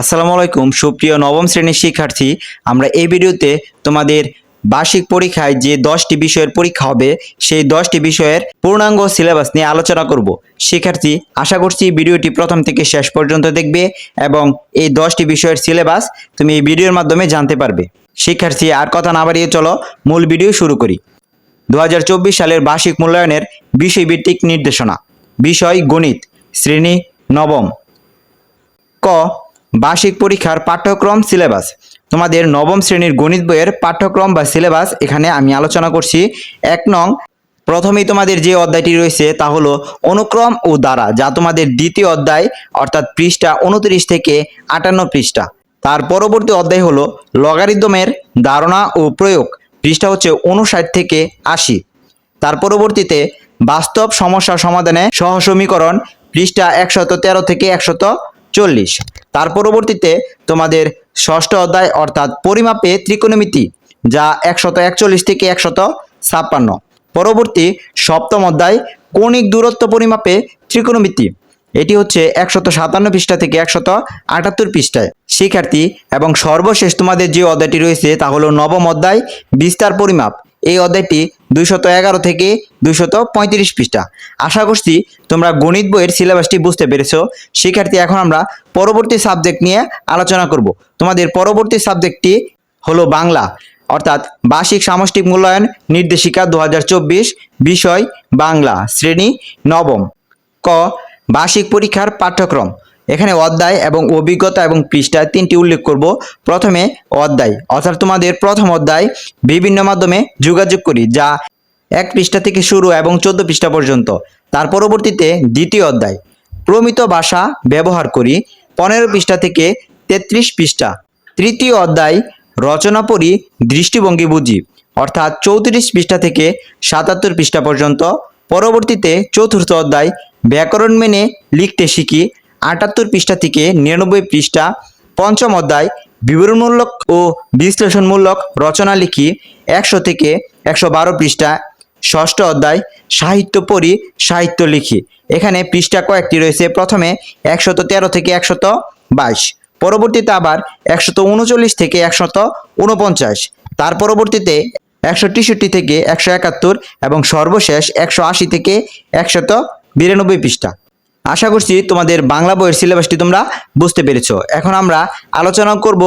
আসসালামু আলাইকুম, সুপ্রিয় নবম শ্রেণির শিক্ষার্থী। আমরা এই ভিডিওতে তোমাদের বার্ষিক পরীক্ষায় যে দশটি বিষয়ের পরীক্ষা হবে, সেই দশটি বিষয়ের পূর্ণাঙ্গ সিলেবাস নিয়ে আলোচনা করব। শিক্ষার্থী, আশা করছি ভিডিওটি প্রথম থেকে শেষ পর্যন্ত দেখবে এবং এই দশটি বিষয়ের সিলেবাস তুমি এই ভিডিওর মাধ্যমে জানতে পারবে। শিক্ষার্থী, আর কথা না বাড়িয়ে চলো, মূল ভিডিও শুরু করি। দু হাজার চব্বিশ সালের বার্ষিক মূল্যায়নের বিষয়ভিত্তিক নির্দেশনা। বিষয় গণিত, শ্রেণি নবম। ক বার্ষিক পরীক্ষার পাঠ্যক্রম সিলেবাস তোমাদের নবম শ্রেণির গণিত বইয়ের পাঠ্যক্রম বা সিলেবাস এখানে আমি আলোচনা করছি। এক নং, প্রথমেই তোমাদের যে অধ্যায়টি রয়েছে তা হলো অনুক্রম ও দ্বারা, যা তোমাদের দ্বিতীয় অধ্যায়, অর্থাৎ পৃষ্ঠা উনত্রিশ থেকে আটান্ন পৃষ্ঠা। তার পরবর্তী অধ্যায় হলো লগারিদমের ধারণা ও প্রয়োগ, পৃষ্ঠা হচ্ছে উনষাট থেকে আশি। তার পরবর্তীতে বাস্তব সমস্যা সমাধানে সহসমীকরণ, পৃষ্ঠা একশত তেরো থেকে একশত চল্লিশ। তার পরবর্তীতে তোমাদের ষষ্ঠ অধ্যায় অর্থাৎ পরিমাপে ত্রিকোণমিতি, যা একশত একচল্লিশ থেকে একশত ছাপ্পান্ন। পরবর্তী সপ্তম অধ্যায়, কৌণিক দূরত্ব পরিমাপে ত্রিকোণমিতি। এটি হচ্ছে একশত সাতান্ন পৃষ্ঠা থেকে একশত আটাত্তর পৃষ্ঠায়। শিক্ষার্থী, এবং সর্বশেষ তোমাদের যে অধ্যায়টি রয়েছে, তা হলো নবম অধ্যায়, বিস্তার পরিমাপ। এই অধ্যায়টি দুইশত এগারো থেকে দুইশত পঁয়ত্রিশ পৃষ্ঠা। আশা করছি তোমরা গণিত বইয়ের সিলেবাসটি বুঝতে পেরেছ। শিক্ষার্থী, এখন আমরা পরবর্তী সাবজেক্ট নিয়ে আলোচনা করব। তোমাদের পরবর্তী সাবজেক্টটি হলো বাংলা, অর্থাৎ বার্ষিক সামষ্টিক মূল্যায়ন নির্দেশিকা দু হাজার চব্বিশ, বিষয় বাংলা, শ্রেণি নবম। ক, বার্ষিক পরীক্ষার পাঠ্যক্রম। এখানে অধ্যায় এবং অভিজ্ঞতা এবং পৃষ্ঠা তিনটি উল্লেখ করব। প্রথমে অধ্যায়। অর্থাৎ তোমাদের প্রথম অধ্যায় বিভিন্ন মাধ্যমে যোগাযোগ করি, যা এক পৃষ্ঠা থেকে শুরু এবং চোদ্দ পৃষ্ঠা পর্যন্ত। তার পরবর্তীতে দ্বিতীয় অধ্যায়। প্রমিত ভাষা ব্যবহার করি, পনেরো পৃষ্ঠা থেকে তেত্রিশ পৃষ্ঠা। তৃতীয় অধ্যায়, রচনা পড়ি, দৃষ্টিভঙ্গি বুঝি। অর্থাৎ চৌত্রিশ পৃষ্ঠা থেকে সাতাত্তর পৃষ্ঠা পর্যন্ত। পরবর্তীতে চতুর্থ অধ্যায়, ব্যাকরণ মেনে লিখতে শিখি আটাত্তর পৃষ্ঠা থেকে নিরানব্বই পৃষ্ঠা পঞ্চম অধ্যায় বিবরণমূলক ও বিশ্লেষণমূলক রচনা লিখি একশো থেকে একশো বারো পৃষ্ঠা। ষষ্ঠ অধ্যায় সাহিত্য পড়ি সাহিত্য লিখি। এখানে পৃষ্ঠা কয়েকটি রয়েছে। প্রথমে একশত তেরো থেকে একশত বাইশ। পরবর্তীতে আবার একশত উনচল্লিশ থেকে একশত উনপঞ্চাশ। তার পরবর্তীতে একশো তেষট্টি থেকে একশো একাত্তর এবং সর্বশেষ একশো আশি থেকে একশত বিরানব্বই পৃষ্ঠা। আশা করছি তোমাদের বাংলা বইয়ের সিলেবাসটি তোমরা বুঝতে পেরেছ। এখন আমরা আলোচনা করব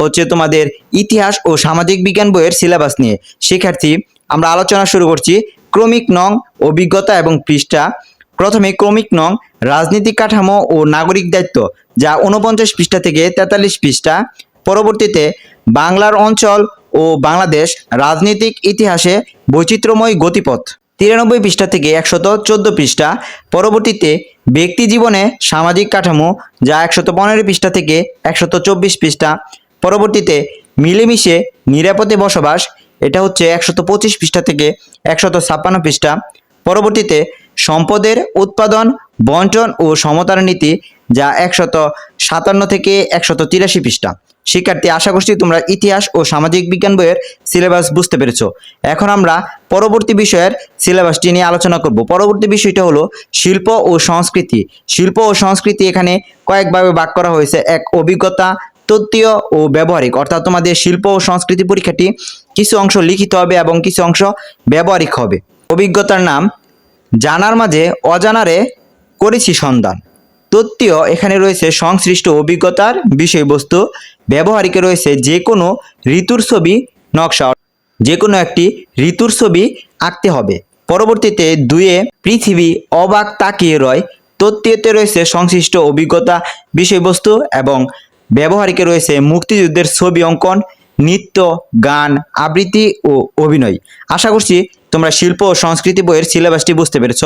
হচ্ছে তোমাদের ইতিহাস ও সামাজিক বিজ্ঞান বইয়ের সিলেবাস নিয়ে। শিক্ষার্থী, আমরা আলোচনা শুরু করছি ক্রমিক নং অভিজ্ঞতা এবং পৃষ্ঠা। প্রথমে ক্রমিক নং রাজনৈতিক কাঠামো ও নাগরিক দায়িত্ব, যা উনপঞ্চাশ পৃষ্ঠা থেকে তেতাল্লিশ পৃষ্ঠা। পরবর্তীতে বাংলার অঞ্চল ও বাংলাদেশ রাজনৈতিক ইতিহাসে বৈচিত্র্যময় গতিপথ, তিরানব্বই পৃষ্ঠা থেকে একশত চোদ্দ পৃষ্ঠা। পরবর্তীতে ব্যক্তি জীবনে সামাজিক কাঠামো যা একশত পনেরো পৃষ্ঠা থেকে একশত চব্বিশ পৃষ্ঠা, পরবর্তীতে মিলেমিশে নিরাপদে বসবাস, এটা হচ্ছে একশত পঁচিশ পৃষ্ঠা থেকে একশত ছাপ্পান্ন পৃষ্ঠা, পরবর্তীতে সম্পদের উৎপাদন, বন্টন ও সমতার নীতি যা একশত সাতান্ন থেকে একশত তিরাশি পৃষ্ঠা। শিক্ষার্থী, আশা করছি তোমরা ইতিহাস ও সামাজিক বিজ্ঞান বইয়ের সিলেবাস বুঝতে পেরেছ। এখন আমরা পরবর্তী বিষয়ের সিলেবাসটি নিয়ে আলোচনা করব। পরবর্তী বিষয়টা হলো শিল্প ও সংস্কৃতি। শিল্প ও সংস্কৃতি এখানে কয়েকভাবে ভাগ করা হয়েছে। এক, অভিজ্ঞতা, তত্ত্বীয় ও ব্যবহারিক। অর্থাৎ তোমাদের শিল্প ও সংস্কৃতি পরীক্ষাটি কিছু অংশ লিখিত হবে এবং কিছু অংশ ব্যবহারিক হবে। অভিজ্ঞতার নাম জানার মাঝে অজানারে করেছি সন্ধান। তত্ত্বীয় এখানে রয়েছে সংশ্লিষ্ট অভিজ্ঞতার বিষয়বস্তু। ব্যবহারিকে রয়েছে যে কোনো ঋতুর ছবি, নকশা যে কোনো একটি ঋতুর ছবি আঁকতে হবে। পরবর্তীতে দুয়ে পৃথিবী অবাক তাকিয়ে রয়। তত্ত্বীয়তে রয়েছে সংশ্লিষ্ট অভিজ্ঞতা, বিষয়বস্তু এবং ব্যবহারিকে রয়েছে মুক্তিযুদ্ধের ছবি অঙ্কন, নৃত্য, গান, আবৃত্তি ও অভিনয়। আশা করছি তোমরা শিল্প ও সংস্কৃতি বইয়ের সিলেবাসটি বুঝতে পেরেছ।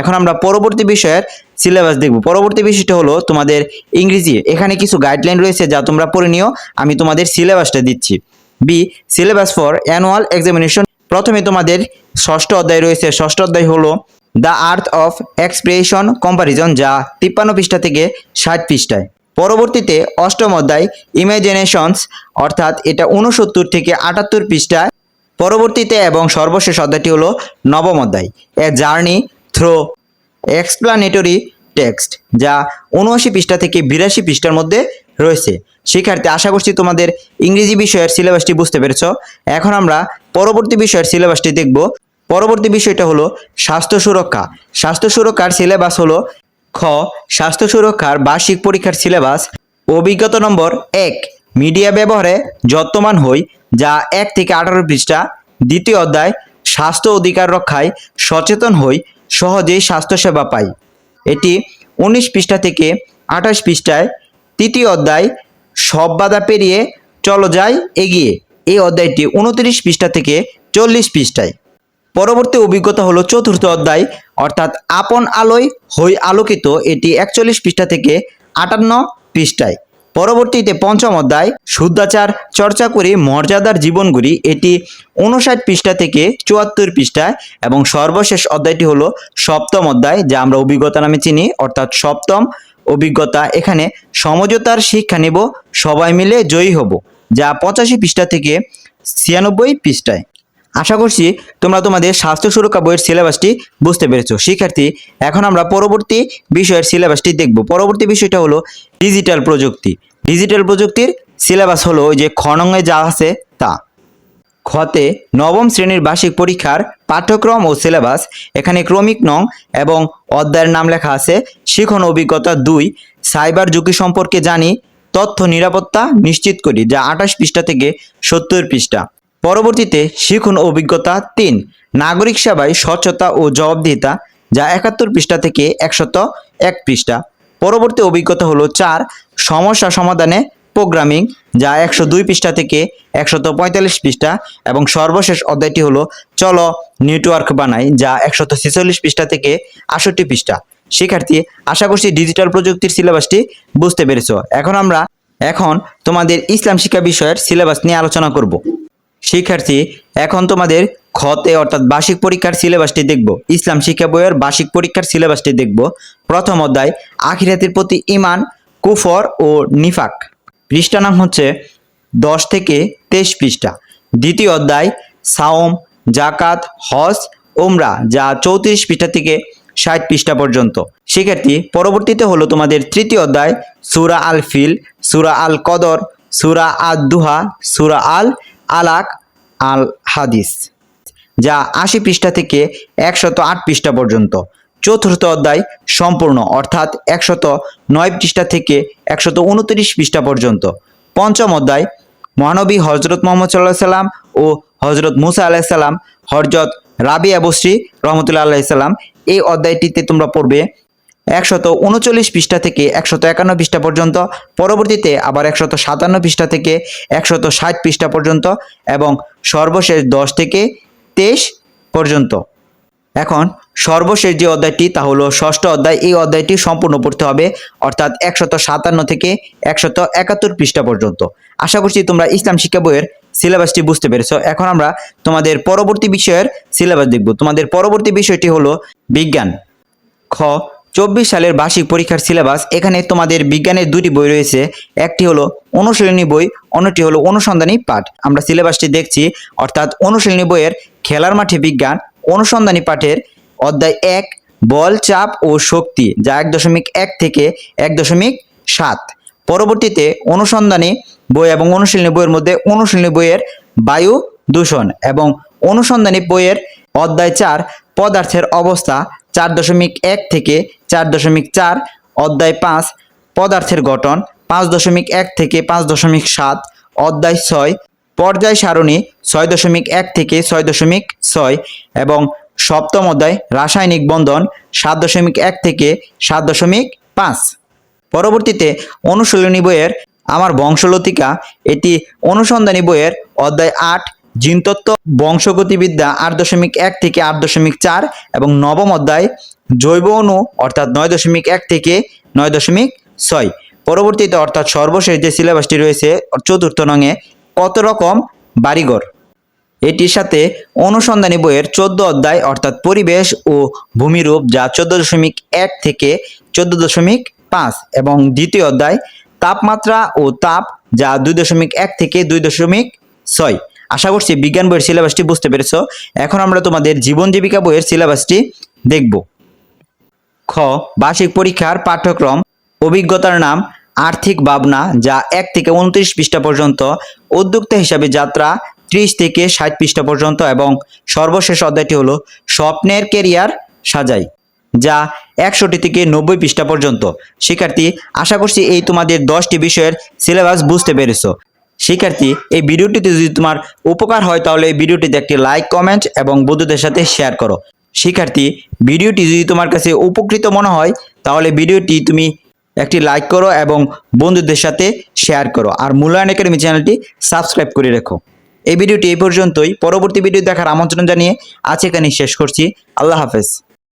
এখন আমরা পরবর্তী বিষয়ের সিলেবাস দেখব। পরবর্তী বিষয়টা হলো তোমাদের ইংরেজি। এখানে কিছু গাইডলাইন রয়েছে যা তোমরা পড়ে নিও। আমি তোমাদের সিলেবাসটা দিচ্ছি। B, syllabus for annual examination. প্রথমে তোমাদের ষষ্ঠ অধ্যায় রয়েছে। ষষ্ঠ অধ্যায় হলো the art of expression comparison, যা তিপ্পান্ন পৃষ্ঠা থেকে ষাট পৃষ্ঠায়। পরবর্তীতে অষ্টম অধ্যায় ইমাজিনেশনস, অর্থাৎ এটা উনসত্তর থেকে আটাত্তর পৃষ্ঠায় পরবর্তীতে এবং সর্বশেষ অধ্যায়টি হলো নবম অধ্যায়, a journey through explanatory text, যা উনআশি পৃষ্ঠা থেকে বিরাশি পৃষ্ঠার মধ্যে রয়েছে। শিক্ষার্থী, আশা করছি তোমাদের ইংরেজি বিষয়ের সিলেবাসটি বুঝতে পেরেছ। এখন আমরা পরবর্তী বিষয়ের সিলেবাসটি দেখব। পরবর্তী বিষয়টা হলো স্বাস্থ্য সুরক্ষা। স্বাস্থ্য সুরক্ষার সিলেবাস হলো খ, স্বাস্থ্য সুরক্ষার বার্ষিক পরীক্ষার সিলেবাস, অভিজ্ঞতা নম্বর এক। মিডিয়া ব্যবহারে যত্নবান হই, যা এক থেকে আঠারো পৃষ্ঠা, দ্বিতীয় অধ্যায়, স্বাস্থ্য অধিকার রক্ষায় সচেতন হই, সহজেই স্বাস্থ্যসেবা পাই। এটি উনিশ পৃষ্ঠা থেকে আঠাশ পৃষ্ঠায় তৃতীয় অধ্যায়, সব বাধা পেরিয়ে চলো যাই এগিয়ে। এই অধ্যায়টি উনত্রিশ পৃষ্ঠা থেকে চল্লিশ পৃষ্ঠায়। পরবর্তী অভিজ্ঞতা হলো চতুর্থ অধ্যায়, অর্থাৎ আপন আলোয় হই আলোকিত, এটি একচল্লিশ পৃষ্ঠা থেকে আটান্ন পৃষ্ঠায়। পরবর্তীতে পঞ্চম অধ্যায়, শুদ্ধাচার, চর্চা করে মর্যাদার জীবনগুলি, এটি উনষাট পৃষ্ঠা থেকে চুয়াত্তর পৃষ্ঠায় এবং সর্বশেষ অধ্যায়টি হলো সপ্তম অধ্যায়, যা আমরা অভিজ্ঞতা নামে চিনি, অর্থাৎ সপ্তম অভিজ্ঞতা। এখানে সমঝোতার শিক্ষা নেব, সবাই মিলে জয়ী হব, যা পঁচাশি পৃষ্ঠা থেকে ছিয়ানব্বই পৃষ্ঠায়। আশা করছি তোমরা তোমাদের স্বাস্থ্য সুরক্ষা বইয়ের সিলেবাসটি বুঝতে পেরেছ। শিক্ষার্থী, এখন আমরা পরবর্তী বিষয়ের সিলেবাসটি দেখব। পরবর্তী বিষয়টা হলো ডিজিটাল প্রযুক্তি। ডিজিটাল প্রযুক্তির সিলেবাস হলো যে খনঙে যা আছে তা। খতে নবম শ্রেণির বার্ষিক পরীক্ষার পাঠ্যক্রম ও সিলেবাস, এখানে ক্রমিক নং এবং অধ্যায়ের নাম লেখা আছে, শিখন অভিজ্ঞতা দুই, সাইবার ঝুঁকি সম্পর্কে জানি, তথ্য নিরাপত্তা নিশ্চিত করি, যা আঠাশ পৃষ্ঠা থেকে সত্তর পৃষ্ঠা। পরবর্তীতে শিখুন অভিজ্ঞতা তিন। নাগরিক সেবায় স্বচ্ছতা ও জবাবদিহিতা, যা একাত্তর পৃষ্ঠা থেকে একশত এক পৃষ্ঠা। পরবর্তী অভিজ্ঞতা হলো চার, সমস্যা সমাধানে প্রোগ্রামিং, যা একশো দুই পৃষ্ঠা থেকে একশত পঁয়তাল্লিশ পৃষ্ঠা এবং সর্বশেষ অধ্যায়টি হলো চলো নেটওয়ার্ক বানাই, যা একশত ছেচল্লিশ পৃষ্ঠা থেকে আষট্টি পৃষ্ঠা। শিক্ষার্থী, আশা করছি ডিজিটাল প্রযুক্তির সিলেবাসটি বুঝতে পেরেছ। এখন আমরা, এখন তোমাদের ইসলাম শিক্ষা বিষয়ের সিলেবাস নিয়ে আলোচনা করব। শিক্ষার্থী, এখন তোমাদের খতে অর্থাৎ বার্ষিক পরীক্ষার সিলেবাসটি দেখব। ইসলাম শিক্ষা বইয়ের বার্ষিক পরীক্ষার সিলেবাসটি দেখব। প্রথম অধ্যায়, আখিরাতের প্রতি ইমান কুফর ও নিফাক। পৃষ্ঠা নাম হচ্ছে দশ থেকে তেইশ পৃষ্ঠা। দ্বিতীয় অধ্যায়, সাওম জাকাত হজ ওমরা যা চৌত্রিশ পৃষ্ঠা থেকে ষাট পৃষ্ঠা পর্যন্ত। শিক্ষার্থী, পরবর্তীতে হলো তোমাদের তৃতীয় অধ্যায়, সুরা আল ফিল সুরা আল কদর সুরা আদ দুহা সুরা আল আলাক আল হাদিস যা আশি পৃষ্ঠা থেকে একশত আট পৃষ্ঠা পর্যন্ত। চতুর্থ অধ্যায় সম্পূর্ণ, অর্থাৎ একশত নয় পৃষ্ঠা থেকে একশত উনত্রিশ পৃষ্ঠা পর্যন্ত। পঞ্চম অধ্যায়, মহানবী হজরত মোহাম্মদ সাল্লাহ সাল্লাম ও হজরত মুসা আলাহ সাল্লাম হরজত রাবিয়া বসরি রহমতুল্লাহ আল্লাহ সাল্লাম এই অধ্যায়টিতে তোমরা পড়বে একশত উনচল্লিশ পৃষ্ঠা থেকে একশত একান্ন পৃষ্ঠা পর্যন্ত, পরবর্তীতে আবার একশত সাতান্ন পৃষ্ঠা থেকে একশত ষাট পৃষ্ঠা পর্যন্ত এবং সর্বশেষ দশ থেকে তেইশ পর্যন্ত। এখন সর্বশেষ যে অধ্যায়টি, তা হলো ষষ্ঠ অধ্যায়। এই অধ্যায়টি সম্পূর্ণ পড়তে হবে, অর্থাৎ একশত সাতান্ন থেকে একশত একাত্তর পৃষ্ঠা পর্যন্ত। আশা করছি তোমরা ইসলাম শিক্ষা বইয়ের সিলেবাসটি বুঝতে পেরেছ। এখন আমরা তোমাদের পরবর্তী বিষয়ের সিলেবাস দেখব। তোমাদের পরবর্তী বিষয়টি হলো বিজ্ঞান। খ চব্বিশ সালের বার্ষিক পরীক্ষার সিলেবাস, এখানে তোমাদের বিজ্ঞানের দুটি বই রয়েছে। একটি হলো অনুশীলনী বই, অন্যটি হলো অনুসন্ধানী পাঠ। আমরা সিলেবাসটি দেখছি, অর্থাৎ অনুশীলনী বইয়ের খেলার মাঠে বিজ্ঞান, অনুসন্ধানী পাঠের অধ্যায় এক, বল, চাপ ও শক্তি, যা এক দশমিক এক থেকে এক দশমিক সাত। পরবর্তীতে অনুসন্ধানী বই এবং অনুশীলনী বইয়ের মধ্যে অনুশীলনী বইয়ের বায়ু দূষণ এবং অনুসন্ধানী বইয়ের অধ্যায় চার, পদার্থের অবস্থা চার দশমিক এক থেকে চার দশমিক চার অধ্যায় পাঁচ পদার্থের গঠন, পাঁচ দশমিক এক থেকে পাঁচ দশমিক সাত অধ্যায় ছয় পর্যায় সারণী, ছয় দশমিক এক থেকে ছয় দশমিক ছয় এবং সপ্তম অধ্যায় রাসায়নিক বন্ধন, সাত দশমিক এক থেকে সাত দশমিক পাঁচ। পরবর্তীতে অনুশীলনী বইয়ের আমার বংশলতিকা, এটি অনুসন্ধানী বইয়ের অধ্যায় আট জিনতত্ত্ব, বংশগতিবিদ্যা আট দশমিক এক থেকে আট দশমিক চার এবং নবম অধ্যায় জৈব অণু অর্থাৎ নয় দশমিক এক থেকে নয় দশমিক ছয়। পরবর্তীতে অর্থাৎ সর্বশেষ যে সিলেবাসটি রয়েছে, চতুর্থ নঙে কত রকম বাড়িঘর? এটির সাথে অনুসন্ধানী বইয়ের চোদ্দ অধ্যায় অর্থাৎ পরিবেশ ও ভূমিরূপ যা চোদ্দ দশমিক এক থেকে চোদ্দ দশমিক পাঁচ এবং দ্বিতীয় অধ্যায় তাপমাত্রা ও তাপ যা দুই দশমিক এক থেকে দুই দশমিক ছয়। আশা করছি বিজ্ঞান বইয়ের সিলেবাসটি বুঝতে পেরেছ। এখন আমরা তোমাদের জীবন জীবিকা বইয়ের সিলেবাসটি দেখব। খ, বার্ষিক পরীক্ষার পাঠ্যক্রম, অভিজ্ঞতার নাম, আর্থিক ভাবনা যা এক থেকে উনত্রিশ পৃষ্ঠা পর্যন্ত, উদ্যোক্তা হিসাবে যাত্রা ত্রিশ থেকে ষাট পৃষ্ঠা পর্যন্ত এবং সর্বশেষ অধ্যায়টি হলো স্বপ্নের কেরিয়ার সাজাই, যা একশোটি থেকে নব্বই পৃষ্ঠা পর্যন্ত। শিক্ষার্থী, আশা করছি এই তোমাদের দশটি বিষয়ের সিলেবাস বুঝতে পেরেছ। শিক্ষার্থী, এই ভিডিওটিতে যদি তোমার উপকার হয়, তাহলে এই ভিডিওটিতে একটি লাইক কমেন্ট এবং বন্ধুদের সাথে শেয়ার করো। শিক্ষার্থী, ভিডিওটি যদি তোমার কাছে উপকৃত মনে হয়, তাহলে ভিডিওটি তুমি একটি লাইক করো এবং বন্ধুদের সাথে শেয়ার করো। আর মূল্যায়ন একাডেমি চ্যানেলটি সাবস্ক্রাইব করে রেখো। এই ভিডিওটি এই পর্যন্তই। পরবর্তী ভিডিও দেখার আমন্ত্রণ জানিয়ে আজ এখানেই শেষ করছি। আল্লাহ হাফেজ।